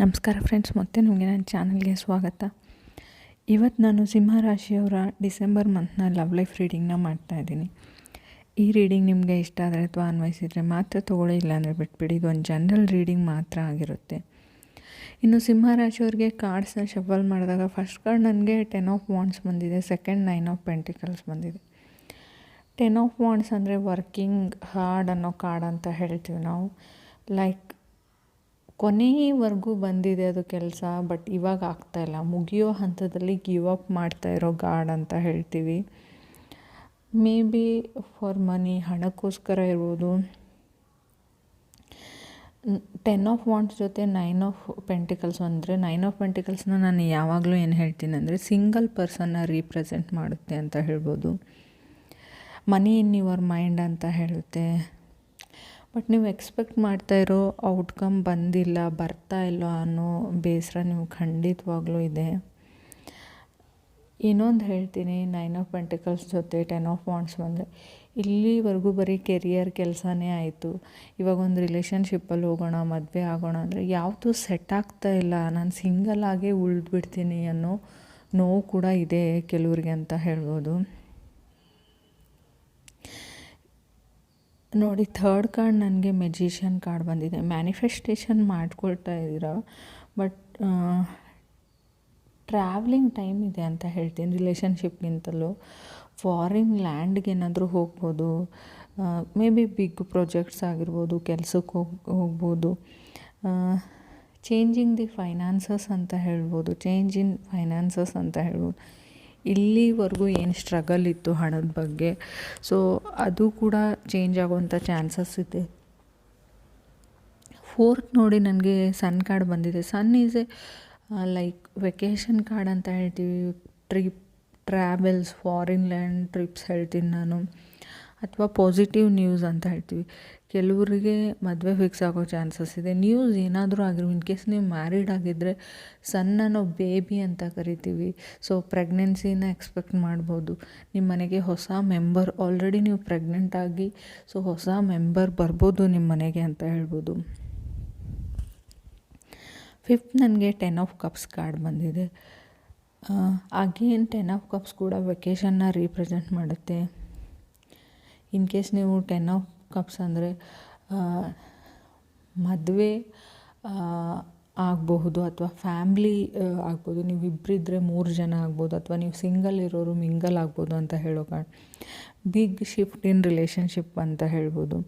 ನಮಸ್ಕಾರ ಫ್ರೆಂಡ್ಸ್ ಮತ್ತೆ ನಿಮಗೆ ನನ್ನ ಚಾನಲ್ಗೆ ಸ್ವಾಗತ. ಇವತ್ತು ನಾನು ಸಿಂಹರಾಶಿಯವರ ಡಿಸೆಂಬರ್ ಮಂತ್ನ ಲವ್ ಲೈಫ್ ರೀಡಿಂಗ್ನ ಮಾಡ್ತಾಯಿದ್ದೀನಿ ಈ ರೀಡಿಂಗ್ ನಿಮಗೆ ಇಷ್ಟ ಆದರೆ ಅಥವಾ ಅನ್ವಯಿಸಿದರೆ ಮಾತ್ರ ತೊಗೊಳ್ಳಿ, ಇಲ್ಲಾಂದರೆ ಬಿಟ್ಬಿಡಿ. ಇದು ಒಂದು ಜನರಲ್ ರೀಡಿಂಗ್ ಮಾತ್ರ ಆಗಿರುತ್ತೆ. ಇನ್ನು ಸಿಂಹರಾಶಿಯವ್ರಿಗೆ ಕಾರ್ಡ್ಸ್ನ ಶಫಲ್ ಮಾಡಿದಾಗ ಫಸ್ಟ್ ಕಾರ್ಡ್ ನನಗೆ ಟೆನ್ ಆಫ್ ವಾಂಡ್ಸ್ ಬಂದಿದೆ ಸೆಕೆಂಡ್ ನೈನ್ ಆಫ್ ಪೆಂಟಿಕಲ್ಸ್ ಬಂದಿದೆ. ಟೆನ್ ಆಫ್ ವಾಂಡ್ಸ್ ಅಂದರೆ ವರ್ಕಿಂಗ್ ಹಾರ್ಡ್ ಅನ್ನೋ ಕಾರ್ಡ್ ಅಂತ ಹೇಳ್ತೀವಿ ನಾವು. ಲೈಕ್ ಕೊನೆಯವರೆಗೂ ಬಂದಿದೆ ಅದು ಕೆಲಸ ಬಟ್ ಇವಾಗ ಆಗ್ತಾಯಿಲ್ಲ ಮುಗಿಯೋ ಹಂತದಲ್ಲಿ ಗಿವ್ ಅಪ್ ಮಾಡ್ತಾ ಇರೋ ಗಾಡ್ ಅಂತ ಹೇಳ್ತೀವಿ. ಮೇ ಬಿ ಫಾರ್ ಮನಿ ಹಣಕ್ಕೋಸ್ಕರ ಇರ್ಬೋದು. ಟೆನ್ ಆಫ್ ವಾಂಟ್ಸ್ ಜೊತೆ ನೈನ್ ಆಫ್ ಪೆಂಟಿಕಲ್ಸ್ ಅಂದರೆ ನೈನ್ ಆಫ್ ಪೆಂಟಿಕಲ್ಸ್ನ ನಾನು ಯಾವಾಗಲೂ ಏನು ಹೇಳ್ತೀನಿ ಅಂದರೆ ಸಿಂಗಲ್ ಪರ್ಸನ್ನ ರೀಪ್ರೆಸೆಂಟ್ ಮಾಡುತ್ತೆ ಅಂತ ಹೇಳ್ಬೋದು. ಮನಿ ಇನ್ ಯುವರ್ ಮೈಂಡ್ ಅಂತ ಹೇಳುತ್ತೆ. ಬಟ್ ನೀವು ಎಕ್ಸ್ಪೆಕ್ಟ್ ಮಾಡ್ತಾ ಇರೋ ಔಟ್ಕಮ್ ಬಂದಿಲ್ಲ, ಬರ್ತಾ ಇಲ್ಲ ಅನ್ನೋ ಬೇಸರ ನೀವು ಖಂಡಿತವಾಗ್ಲೂ ಇದೆ. ಇನ್ನೊಂದು ಹೇಳ್ತೀನಿ ನೈನ್ ಆಫ್ ಪೆಂಟಿಕಲ್ಸ್ ಜೊತೆ ಟೆನ್ ಆಫ್ ವಾಂಡ್ಸ್ ಬಂದರೆ, ಇಲ್ಲಿವರೆಗೂ ಬರೀ ಕೆರಿಯರ್ ಕೆಲಸನೇ ಆಯಿತು. ಇವಾಗ ಒಂದು ರಿಲೇಷನ್ಶಿಪ್ಪಲ್ಲಿ ಹೋಗೋಣ, ಮದುವೆ ಆಗೋಣ ಅಂದರೆ ಯಾವುದು ಸೆಟ್ ಆಗ್ತಾ ಇಲ್ಲ. ನಾನು ಸಿಂಗಲ್ ಆಗೇ ಉಳಿದ್ಬಿಡ್ತೀನಿ ಅನ್ನೋ ನೋವು ಕೂಡ ಇದೆ ಕೆಲವ್ರಿಗೆ ಅಂತ ಹೇಳ್ಬೋದು. ನೋಡಿ ಥರ್ಡ್ ಕಾರ್ಡ್ ನನಗೆ ಮೆಜಿಷಿಯನ್ ಕಾರ್ಡ್ ಬಂದಿದೆ. ಮ್ಯಾನಿಫೆಸ್ಟೇಷನ್ ಮಾಡ್ಕೊಳ್ತಾ ಇದ್ದೀರ ಬಟ್ ಟ್ರಾವ್ಲಿಂಗ್ ಟೈಮ್ ಇದೆ ಅಂತ ಹೇಳ್ತೀನಿ. ರಿಲೇಷನ್ಶಿಪ್ಗಿಂತಲೂ ಫಾರಿನ್ ಲ್ಯಾಂಡ್ಗೆ ಏನಾದರೂ ಹೋಗ್ಬೋದು ಮೇ ಬಿ ಬಿಗ್ ಪ್ರಾಜೆಕ್ಟ್ಸ್ ಆಗಿರ್ಬೋದು, ಕೆಲಸಕ್ಕೆ ಹೋಗಿ, ಹೋಗ್ಬೋದು. ಚೇಂಜಿಂಗ್ ದಿ ಫೈನಾನ್ಸಸ್ ಅಂತ ಹೇಳ್ಬೋದು ಚೇಂಜ್ ಇನ್ ಫೈನಾನ್ಸಸ್ ಅಂತ ಹೇಳ್ಬೋದು. ಇಲ್ಲಿವರೆಗೂ ಏನು ಸ್ಟ್ರಗಲ್ ಇತ್ತು ಹಣದ ಬಗ್ಗೆ? ಸೊ ಅದು ಕೂಡ ಚೇಂಜ್ ಆಗುವಂಥ ಚಾನ್ಸಸ್ ಇದೆ. ಫೋರ್ತ್ ನೋಡಿ ನನಗೆ ಸನ್ ಕಾರ್ಡ್ ಬಂದಿದೆ. Sun is a like vacation card ಅಂತ ಹೇಳ್ತೀವಿ. Trip travels foreign land trips ಹೇಳ್ತೀನಿ ನಾನು. ಅಥವಾ ಪಾಸಿಟಿವ್ ನ್ಯೂಸ್ ಅಂತ ಹೇಳ್ತೀವಿ. ಕೆಲವರಿಗೆ ಮದುವೆ ಫಿಕ್ಸ್ ಆಗೋ ಚಾನ್ಸಸ್ ಇದೆ. ನ್ಯೂಸ್ ಏನಾದರೂ ಆಗಿರೋ ಇನ್ ಕೇಸ್ ನೀವು ಮ್ಯಾರಿಡ್ ಆಗಿದ್ದರೆ ಸಣ್ಣ ನಾವು ಬೇಬಿ ಅಂತ ಕರಿತೀವಿ. ಸೊ ಪ್ರೆಗ್ನೆನ್ಸಿನ ಎಕ್ಸ್ಪೆಕ್ಟ್ ಮಾಡ್ಬೋದು. ನಿಮ್ಮ ಮನೆಗೆ ಹೊಸ ಮೆಂಬರ್ ಆಲ್ರೆಡಿ ನೀವು ಪ್ರೆಗ್ನೆಂಟ್ ಆಗಿ ಸೊ ಹೊಸ ಮೆಂಬರ್ ಬರ್ಬೋದು ನಿಮ್ಮ ಮನೆಗೆ ಅಂತ ಹೇಳ್ಬೋದು. ಫಿಫ್ತ್ ನನಗೆ ಟೆನ್ ಆಫ್ ಕಪ್ಸ್ ಕಾರ್ಡ್ ಬಂದಿದೆ. ಅಗೇನ್ ಟೆನ್ ಆಫ್ ಕಪ್ಸ್ ಕೂಡ ವೆಕೇಷನ್ನ ರೀಪ್ರೆಸೆಂಟ್ ಮಾಡುತ್ತೆ. ಇನ್ ಕೇಸ್ ನೀವು ಟೆನ್ ಆಫ್ ಕಪ್ಸ್ ಅಂದರೆ ಮದುವೆ ಆಗಬಹುದು ಅಥವಾ ಫ್ಯಾಮ್ಲಿ ಆಗ್ಬೋದು ನೀವು ಇಬ್ಬರಿದ್ರೆ ಮೂರು ಜನ ಆಗ್ಬೋದು ಅಥವಾ ನೀವು ಸಿಂಗಲ್ ಇರೋರು ಮಿಂಗಲ್ ಆಗ್ಬೋದು ಅಂತ ಹೇಳೋ ಕಾರಣ. ಬಿಗ್ ಶಿಫ್ಟ್ ಇನ್ ರಿಲೇಷನ್ಶಿಪ್ ಅಂತ ಹೇಳ್ಬೋದು.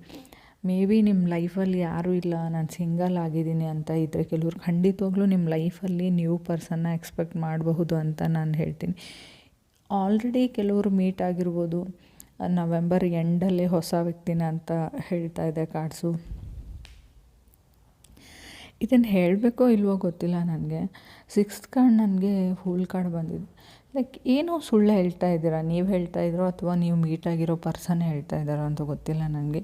ಮೇ ಬಿ ನಿಮ್ಮ ಲೈಫಲ್ಲಿ ಯಾರೂ ಇಲ್ಲ, ನಾನು ಸಿಂಗಲ್ ಆಗಿದ್ದೀನಿ ಅಂತ ಇದ್ದರೆ ಕೆಲವ್ರು ಖಂಡಿತವಾಗ್ಲೂ ನಿಮ್ಮ ಲೈಫಲ್ಲಿ ನ್ಯೂ ಪರ್ಸನ್ನ ಎಕ್ಸ್ಪೆಕ್ಟ್ ಮಾಡಬಹುದು ಅಂತ ನಾನು ಹೇಳ್ತೀನಿ. ಆಲ್ರೆಡಿ ಕೆಲವರು ಮೀಟ್ ಆಗಿರ್ಬೋದು. ನವೆಂಬರ್ ಎಂಡಲ್ಲಿ ಹೊಸ ವ್ಯಕ್ತಿನ ಅಂತ ಹೇಳ್ತಾ ಇದೆ ಕಾರ್ಡ್ಸು. ಇದನ್ನು ಹೇಳಬೇಕೋ ಇಲ್ವೋ ಗೊತ್ತಿಲ್ಲ ನನಗೆ. ಸಿಕ್ಸ್ತ್ ಕಾರ್ಡ್ ನನಗೆ ಫುಲ್ ಕಾರ್ಡ್ ಬಂದಿದೆ. ಲೈಕ್ ಏನೋ ಸುಳ್ಳು ಹೇಳ್ತಾ ಇದ್ದೀರಾ? ನೀವು ಹೇಳ್ತಾ ಇದ್ದೀರೋ ಅಥವಾ ನೀವು ಮೀಟ್ ಆಗಿರೋ ಪರ್ಸನ್ ಹೇಳ್ತಾ ಇದ್ದಾರೋ ಅಂತ ಗೊತ್ತಿಲ್ಲ ನನಗೆ.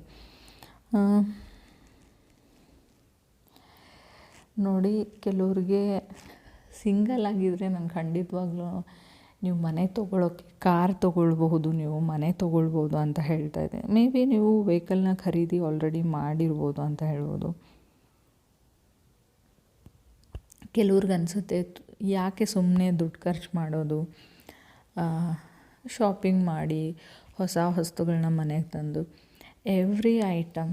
ನೋಡಿ, ಕೆಲವ್ರಿಗೆ ಸಿಂಗಲ್ ಆಗಿದ್ದರೆ ನಾನು ಖಂಡಿತವಾಗ್ಲೂ ನೀವು ಮನೆ ತೊಗೊಳೋಕ್ಕೆ ಕಾರ್ ತೊಗೊಳ್ಬಹುದು, ನೀವು ಮನೆ ತೊಗೊಳ್ಬೋದು ಅಂತ ಹೇಳ್ತಾ ಇದೆ ಮೇ ಬಿ ನೀವು ವೆಹಿಕಲ್ನ ಖರೀದಿ ಆಲ್ರೆಡಿ ಮಾಡಿರ್ಬೋದು ಅಂತ ಹೇಳ್ಬೋದು. ಕೆಲವ್ರಿಗೆ ಅನಿಸುತ್ತೆ, ಯಾಕೆ ಸುಮ್ಮನೆ ದುಡ್ಡು ಖರ್ಚು ಮಾಡೋದು? ಶಾಪಿಂಗ್ ಮಾಡಿ ಹೊಸ ವಸ್ತುಗಳನ್ನ ಮನೆಗೆ ತಂದು ಎವ್ರಿ ಐಟಮ್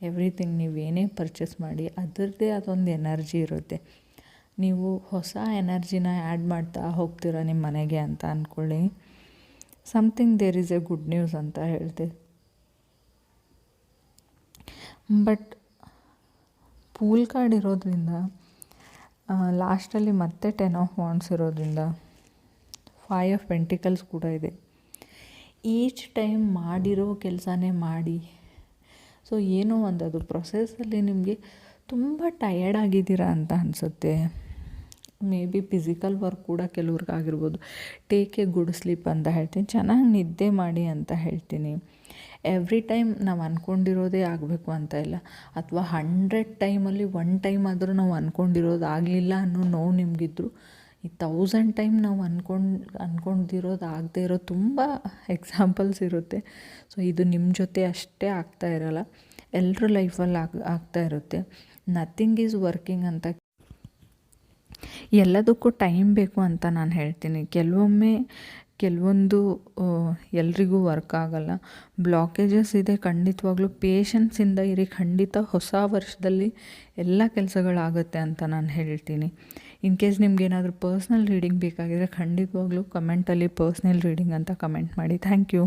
ಎವ್ರಿಥಿಂಗ್ ನೀವು ಏನೇ ಪರ್ಚೇಸ್ ಮಾಡಿ ಅದರದ್ದೇ ಅದೊಂದು ಎನರ್ಜಿ ಇರುತ್ತೆ. ನೀವು ಹೊಸ ಎನರ್ಜಿನ ಆ್ಯಡ್ ಮಾಡ್ತಾ ಹೋಗ್ತೀರ ನಿಮ್ಮ ಮನೆಗೆ ಅಂತ ಅಂದ್ಕೊಳ್ಳಿ something there is a good news ಅಂತ ಹೇಳ್ತೆ ಬಟ್ ಪೂಲ್ ಕಾರ್ಡ್ ಇರೋದ್ರಿಂದ ಲಾಸ್ಟಲ್ಲಿ ಮತ್ತೆ ಟೆನ್ ಆಫ್ ವಾಂಡ್ಸ್ ಇರೋದ್ರಿಂದ ಫೈ ಆಫ್ ಪೆಂಟಿಕಲ್ಸ್ ಕೂಡ ಇದೆ. ಈಚ್ ಟೈಮ್ ಮಾಡಿರೋ ಕೆಲಸನೇ ಮಾಡಿ. ಸೊ ಏನೋ ಒಂದು ಅದು ಪ್ರೊಸೆಸಲ್ಲಿ ನಿಮಗೆ ತುಂಬ ಟಯರ್ಡ್ ಆಗಿದ್ದೀರಾ ಅಂತ ಅನಿಸುತ್ತೆ. ಮೇ ಬಿ ಫಿಸಿಕಲ್ ವರ್ಕ್ ಕೂಡ ಕೆಲವ್ರಿಗೆ ಆಗಿರ್ಬೋದು ಟೇಕ್ ಎ ಗುಡ್ ಸ್ಲೀಪ್ ಅಂತ ಹೇಳ್ತೀನಿ. ಚೆನ್ನಾಗಿ ನಿದ್ದೆ ಮಾಡಿ ಅಂತ ಹೇಳ್ತೀನಿ. ಎವ್ರಿ ಟೈಮ್ ನಾವು ಅಂದ್ಕೊಂಡಿರೋದೇ ಆಗಬೇಕು ಅಂತ ಇಲ್ಲ. ಅಥವಾ ಹಂಡ್ರೆಡ್ ಟೈಮಲ್ಲಿ ಒನ್ ಟೈಮ್ ಆದರೂ ನಾವು ಅಂದ್ಕೊಂಡಿರೋದು ಆಗಲಿಲ್ಲ ಅನ್ನೋ ನೋವು ನಿಮಗಿದ್ರು, ಈ ತೌಸಂಡ್ ಟೈಮ್ ನಾವು ಅಂದ್ಕೊಂಡು ಅಂದ್ಕೊಂಡಿರೋದು ಆಗದೆ ಇರೋ ತುಂಬ ಎಕ್ಸಾಂಪಲ್ಸ್ ಇರುತ್ತೆ. ಸೊ ಇದು ನಿಮ್ಮ ಜೊತೆ ಅಷ್ಟೇ ಆಗ್ತಾ ಇರೋಲ್ಲ. ಎಲ್ಲರ ಲೈಫಲ್ಲಿ ಆಗ, ಆಗ್ತಾ ಇರುತ್ತೆ. ನಥಿಂಗ್ ಈಸ್ ವರ್ಕಿಂಗ್ ಅಂತ ಎಲ್ಲದಕ್ಕೂ ಟೈಮ್ ಬೇಕು ಅಂತ ನಾನು ಹೇಳ್ತೀನಿ. ಕೆಲವೊಮ್ಮೆ ಕೆಲವೊಂದು ಎಲ್ರಿಗೂ ವರ್ಕ್ ಆಗಲ್ಲ. ಬ್ಲಾಕೇಜಸ್ ಇದೆ, ಖಂಡಿತವಾಗ್ಲೂ ಪೇಷನ್ಸಿಂದ ಇರಿ. ಖಂಡಿತ ಹೊಸ ವರ್ಷದಲ್ಲಿ ಎಲ್ಲ ಕೆಲಸಗಳಾಗುತ್ತೆ ಅಂತ ನಾನು ಹೇಳ್ತೀನಿ. ಇನ್ ಕೇಸ್ ನಿಮ್ಗೇನಾದರೂ ಪರ್ಸ್ನಲ್ ರೀಡಿಂಗ್ ಬೇಕಾಗಿದ್ರೆ ಖಂಡಿತವಾಗ್ಲೂ ಕಮೆಂಟಲ್ಲಿ ಪರ್ಸ್ನಲ್ ರೀಡಿಂಗ್ ಅಂತ ಕಮೆಂಟ್ ಮಾಡಿ. Thank you